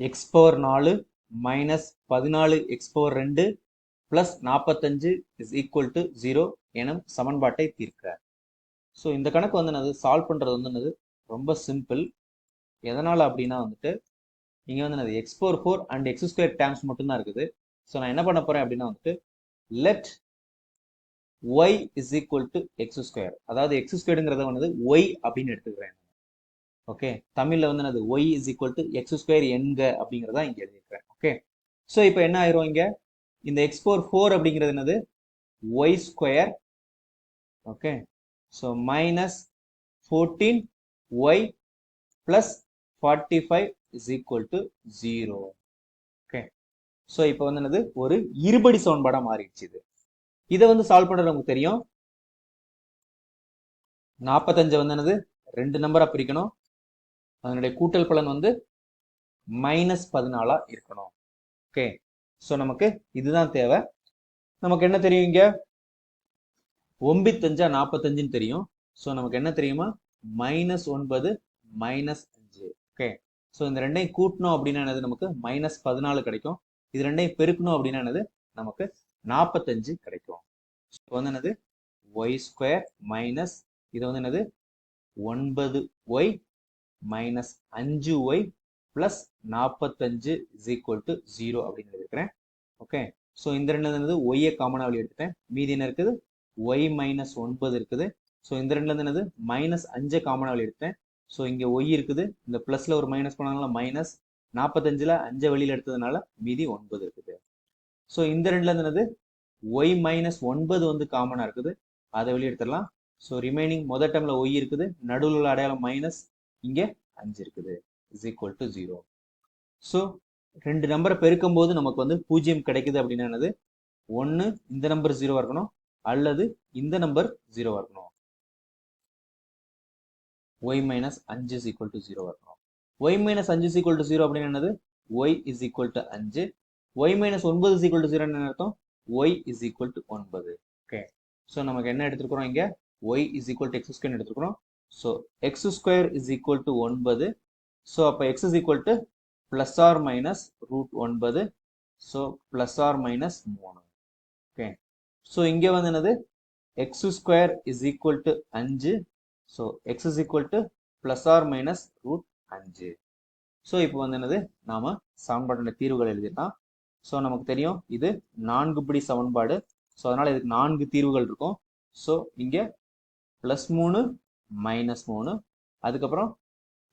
X power நாலு minus பதினாலு X power ரெண்டு பிளஸ் நாற்பத்தஞ்சு இஸ் ஈக்குவல் டு ஜீரோ எனும் சமன்பாட்டை தீர்க்கிறார். ஸோ இந்த கணக்கு வந்து என்னது? சால்வ் பண்ணுறது வந்து என்னது? ரொம்ப சிம்பிள் எதனால் அப்படின்னா வந்துட்டு இங்கே வந்து என்னது? X power four and x square terms மட்டும்தான் இருக்குது. ஸோ நான் என்ன பண்ண போகிறேன் அப்படின்னா வந்துட்டு let y is equal to x square அதாவது எக்ஸ் ஸ்கொயருங்கிறத வந்து ஒய் அப்படின்னு எடுத்துக்கிறேன். ஓகே தமிழில் வந்து என்னது? Y is equal to x square என்க அப்படிங்கிறதா இங்கே எழுதியிருக்கிறேன். ஓகே ஸோ இப்போ என்ன ஆயிரும் இங்கே? இந்த எக்ஸ் பவர் ஃபோர் அப்படிங்கிறது என்னது? Y square okay so minus fourteen y plus forty five is equal to zero okay so இப்போ வந்து என்னது? ஒரு இருபடி சமன்பாடாக மாறிடுச்சு இது. இதை வந்து சால்வ் பண்ணுறது நமக்கு தெரியும். நாற்பத்தஞ்சை வந்து என்னது? ரெண்டு நம்பராக பிரிக்கணும். அதனுடைய கூட்டல் பலன் வந்து மைனஸ் பதினாலா இருக்கணும். ஓகே ஸோ நமக்கு இதுதான் தேவை. நமக்கு என்ன தெரியும் இங்க? ஒம்பித்தஞ்சா நாற்பத்தஞ்சுன்னு தெரியும். ஸோ நமக்கு என்ன தெரியுமா? மைனஸ் ஒன்பது மைனஸ் அஞ்சு. ஓகே ஸோ இந்த ரெண்டையும் கூட்டணும் அப்படின்னா என்னது? நமக்கு மைனஸ் பதினாலு கிடைக்கும். இது ரெண்டையும் பெருக்கணும் அப்படின்னா என்னது? நமக்கு நாற்பத்தஞ்சு கிடைக்கும். ஸோ வந்து என்னது? ஒய் ஸ்கொயர் மைனஸ் இது வந்து என்னது? ஒன்பது ஒய் மைனஸ் அஞ்சு ஒய் பிளஸ் நாற்பத்தஞ்சு இஸ் ஈக்குவல் டு ஜீரோ அப்படின்னு எழுதியிருக்கிறேன் ஓகே ஸோ இந்த ரெண்டு என்னது ஒய்யை காமனாக வழி எடுத்துட்டேன் மீதி என்ன இருக்குது? ஒய் மைனஸ் ஒன்பது இருக்குது. ஸோ இந்த ரெண்டுலேருந்து என்னது? மைனஸ் அஞ்சை காமனாக வழி எடுத்தேன் ஸோ இங்கே ஒய் இருக்குது. இந்த ப்ளஸில் ஒரு மைனஸ் பண்ணாங்களா மைனஸ் நாற்பத்தஞ்சில் அஞ்சை வெளியில் எடுத்ததுனால மீதி ஒன்பது இருக்குது. ஸோ இந்த ரெண்டுல என்னது? ஒய் மைனஸ் ஒன்பது வந்து காமனாக இருக்குது. அதை வெளியே எடுத்துடலாம் ஸோ ரிமைனிங் மொதல் டைம்ல ஒய் இருக்குது. நடுவில் உள்ள அடையாளம் மைனஸ் இங்கே அஞ்சு இருக்குது. Is equal to zero so ரெண்டு நம்பரை பெருக்கும் போது நமக்கு வந்து பூஜ்ஜியம் கிடைக்குது அப்படின்னா என்னது? ஒன்று இந்த நம்பர் ஜீரோவாக இருக்கணும் அல்லது இந்த நம்பர் ஜீரோவாக இருக்கணும். ஒய் மைனஸ் அஞ்சு இஸ் ஈக்குவல் டு ஜீரோவாக இருக்கணும். ஒய் மைனஸ் அஞ்சு இஸ் ஈக்குவல் டு ஜீரோ அப்படின்னு என்னது? ஒய் இஸ் ஈக்குவல் டு அஞ்சு ஒய் மைனஸ் ஒன்பது இஸ் ஈக்குவல் டு ஜீரோ என்ன அர்த்தம்? ஒய் இஸ் ஈக்குவல் டு ஒன்பது. ஓகே ஸோ நமக்கு என்ன எடுத்துருக்கிறோம் இங்கே? Y is equal to x square so x square is equal to ஒன்பது. ஸோ அப்போ x is equal to plus or minus root ஒன்பது. ஸோ ப்ளஸ் ஆர் மைனஸ் மூணு. Okay so இங்கே வந்து என்னது? X square is equal to அஞ்சு. So x is equal to plus or minus root அஞ்சு. So இப்போ வந்து என்னது? நாம் சமன்பாட்டோட தீர்வுகள் எழுதிடலாம். ஸோ நமக்கு தெரியும் இது நான்கு படி சமன்பாடு. ஸோ அதனால் இதுக்கு நான்கு தீர்வுகள் இருக்கும். ஸோ இங்கே ப்ளஸ் மூணு மைனஸ் மூணு. அதுக்கப்புறம்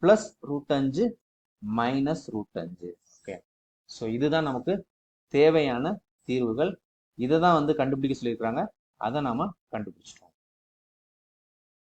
ப்ளஸ் ரூட் அஞ்சு மைனஸ் ரூட் அஞ்சு. ஓகே ஸோ இதுதான் நமக்கு தேவையான தீர்வுகள். இதை தான் வந்து கண்டுபிடிக்க சொல்லியிருக்கிறாங்க. அதை நாம் கண்டுபிடிச்சிட்டோம்.